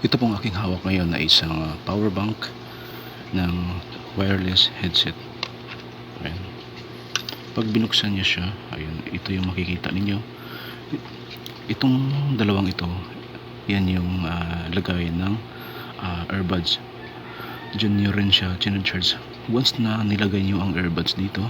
Ito pong aking hawak ngayon na isang uh, power bank ng wireless headset. Ayan. Pag binuksan niya siya, ayun, ito yung makikita ninyo. Itong dalawang ito, yan yung uh, lagay ng uh, earbuds. Diyan nyo rin siya charge Once na nilagay nyo ang earbuds dito,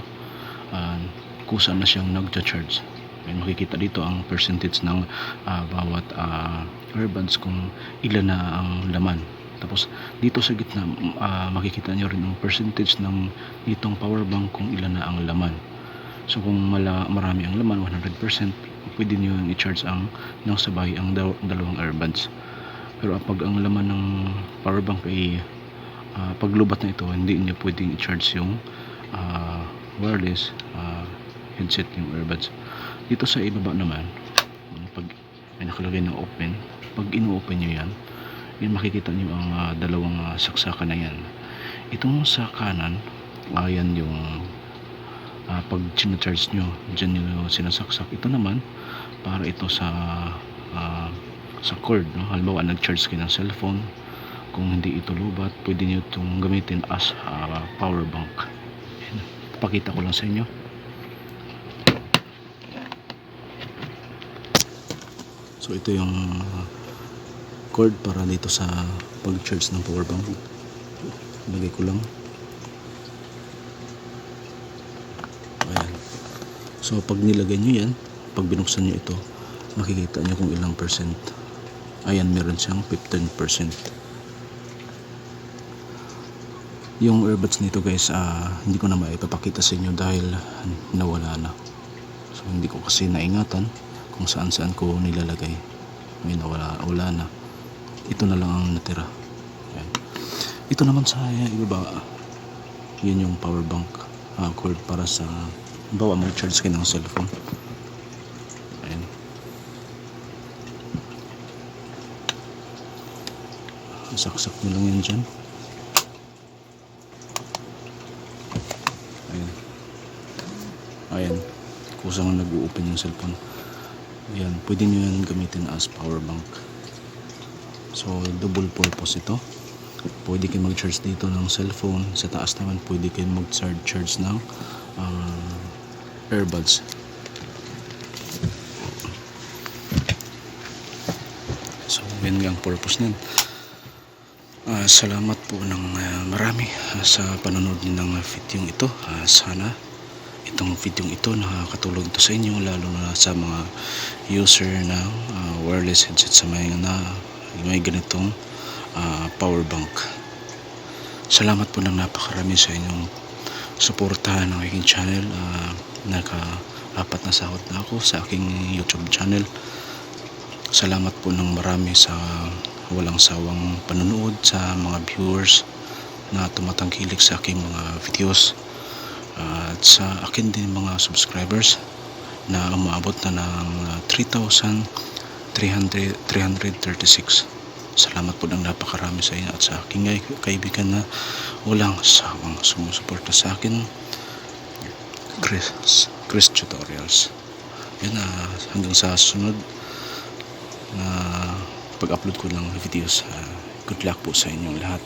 uh, kusa na siyang nagcha-charge. Ayan, makikita dito ang percentage ng uh, bawat uh, earbuds kung ilan na ang laman. Tapos dito sa gitna uh, makikita nyo rin ang percentage ng itong power bank kung ilan na ang laman. So kung mala, marami ang laman, 100%, pwede nyo i-charge ang ng sabay ang daw, dalawang earbuds. Pero pag ang laman ng power bank ay uh, paglubat na ito, hindi nyo pwedeng i-charge yung uh, wireless uh, headset yung earbuds. Dito sa ibaba naman, may nakalagay na open, pag ino-open nyo yan, yun makikita nyo ang uh, dalawang uh, saksakan na yan. Itong sa kanan, ayan yung uh, pag charge nyo, dyan nyo sinasaksak. Ito naman, para ito sa uh, sa cord. No? Halimbawa, nag-charge kayo ng cellphone, kung hindi ito lubat, pwede nyo itong gamitin as uh, power bank. Pakita ko lang sa inyo. So ito yung uh, cord para dito sa pag-charge ng power bank. Lagay ko lang. Ayan. So pag nilagay nyo yan, pag binuksan nyo ito, makikita nyo kung ilang percent. Ayan, meron siyang 15%. Yung earbuds nito guys, uh, hindi ko na maipapakita sa inyo dahil nawala na. So hindi ko kasi naingatan kung saan saan ko nilalagay. Ngayon wala, wala na. Ito na lang ang natira. Ayan. ito naman sa ibaba. Yun yung power bank uh, cord para sa bawa mag charge kayo ng cellphone. Ayan. saksak nyo lang yan dyan. Ayan. Ayan. Kusang nag-open yung cellphone yan, pwede nyo yan gamitin as power bank. So double purpose ito. Pwede kayo mag-charge dito ng cellphone. Sa taas naman pwede kayo mag-charge charge ng uh, earbuds. So yan ang purpose nun uh, salamat po ng uh, marami uh, sa panonood ng video ito. Uh, sana itong video ito nakakatulong ito sa inyo lalo na sa mga user ng uh, wireless headset sa may na may ganitong uh, power bank. Salamat po ng napakarami sa inyong suporta ng aking channel. Uh, naka apat na sahot na ako sa aking youtube channel. Salamat po ng marami sa walang sawang panonood sa mga viewers na tumatangkilik sa aking mga videos at sa akin din mga subscribers na umabot na ng 3,336 salamat po ng napakarami sa inyo at sa aking kaibigan na walang sawang sumusuporta sa akin Chris, Chris Tutorials. Yun na uh, hanggang sa sunod na pag-upload ko ng videos uh, good luck po sa inyong lahat